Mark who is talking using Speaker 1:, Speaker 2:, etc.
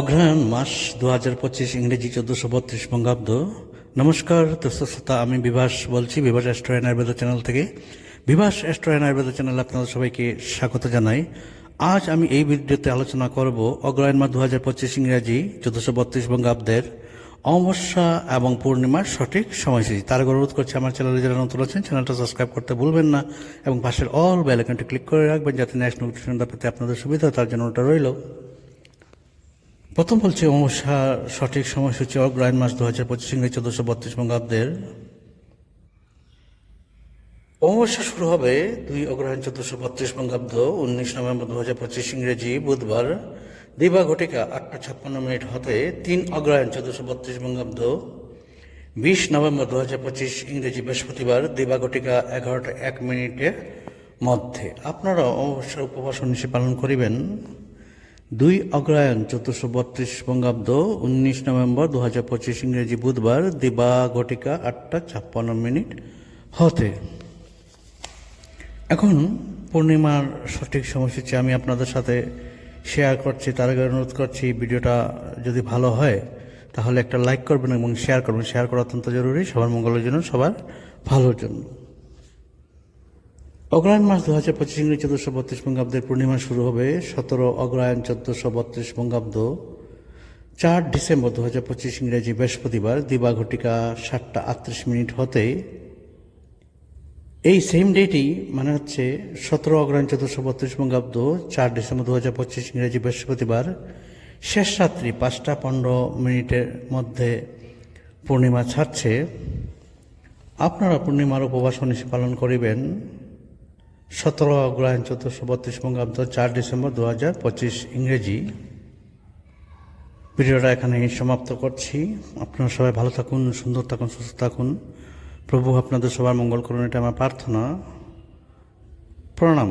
Speaker 1: অগ্রহায়ণ মাস দু হাজার পঁচিশ ইংরেজি চোদ্দশো বত্রিশ বঙ্গাব্দ। নমস্কার দর্শক আমি বিভাস বলছি, বিভাস অ্যাস্ট্রো আয়ুর্বেদ চ্যানেল থেকে। বিভাস অ্যাস্ট্রো আয়ুর্বেদ চ্যানেলে আপনাদের সবাইকে স্বাগত জানাই। আজ আমি এই ভিডিওতে আলোচনা করব অগ্রহায়ণ মাস দু হাজার পঁচিশ ইংরাজি চোদ্দশো বত্রিশ বঙ্গাব্দের অমাবস্যা এবং পূর্ণিমার সঠিক সময়সূচি। তার অনুরোধ করছি, আমার চ্যানেলে যারা নতুন আছেন, চ্যানেলটা সাবস্ক্রাইব করতে ভুলবেন না এবং পাশের অল বেল আইকনটি ক্লিক করে রাখবেন যাতে ন্যাশনাল পেতে আপনাদের সুবিধা তার জন্য ওটা রইল। প্রথম বলছি অমাবস্যা, সঠিক সময়সূচি অগ্রহায়ণ মাস দু হাজার পঁচিশ ইংরেজি চোদ্দশো বত্রিশ বঙ্গাব্দের। অমাবস্যা শুরু হবে দুই অগ্রহায়ণ চোদ্দশো বত্রিশ বঙ্গাব্দ, উনিশ নভেম্বর দু হাজার পঁচিশ ইংরেজি, বুধবার। দিবা ঘটিকা আটটা ছাপ্পান্ন মিনিট হতে তিন অগ্রহায়ণ চোদ্দশো বত্রিশ বঙ্গাব্দ, বিশ নভেম্বর দু হাজার পঁচিশ ইংরেজি বৃহস্পতিবার, দিবা ঘটিকা এগারোটা এক মিনিটের মধ্যে। আপনারা অমাবস্যার উপবাস নিশে পালন করিবেন। দুই অগ্রহায়ণ, চোদ্দশো বত্রিশ বঙ্গাব্দ, উনিশ নভেম্বর দু হাজার পঁচিশ ইংরেজি বুধবার, দিবা ঘটিকা আটটা ছাপ্পান্ন মিনিট হতে। এখন পূর্ণিমার সঠিক সময়সূচি আমি আপনাদের সাথে শেয়ার করছি, তার আগে অনুরোধ করছি, ভিডিওটা যদি ভালো হয়, তাহলে একটা লাইক করবেন এবং শেয়ার করবেন। শেয়ার করা অত্যন্ত জরুরি, সবার মঙ্গলের জন্য, সবার ভালোর জন্য। অগ্রহায়ণ মাস দু হাজার পঁচিশ ইংরেজি চোদ্দশো বত্রিশ বঙ্গাব্দের পূর্ণিমা শুরু হবে সতেরো অগ্রহায়ণ চোদ্দশো বত্রিশ বঙ্গাব্দ। চার ডিসেম্বর দু হাজার পঁচিশ ইংরেজি বৃহস্পতিবার দিবা ঘটিকা সাতটা আটত্রিশ মিনিট হতে এই সেম ডেটই মানে হচ্ছে সতেরো অগ্রহায়ণ চোদ্দশো বত্রিশ বঙ্গাব্দ, চার ডিসেম্বর দু হাজার পঁচিশ ইংরেজি বৃহস্পতিবার, শেষ রাত্রি পাঁচটা পনেরো মিনিটের মধ্যে পূর্ণিমা ছাড়ছে। আপনারা পূর্ণিমার উপবাস পালন করিবেন। সতেরো অগ্রহায়ণ চতুর্শো বত্রিশ বঙ্গাব্দ চার ডিসেম্বর দু হাজার পঁচিশ ইংরেজি। ভিডিওটা এখানে সমাপ্ত করছি। আপনারা সবাই ভালো থাকুন, সুন্দর থাকুন, সুস্থ থাকুন। প্রভু আপনাদের সবার মঙ্গল করুন, এটা আমার প্রার্থনা। প্রণাম।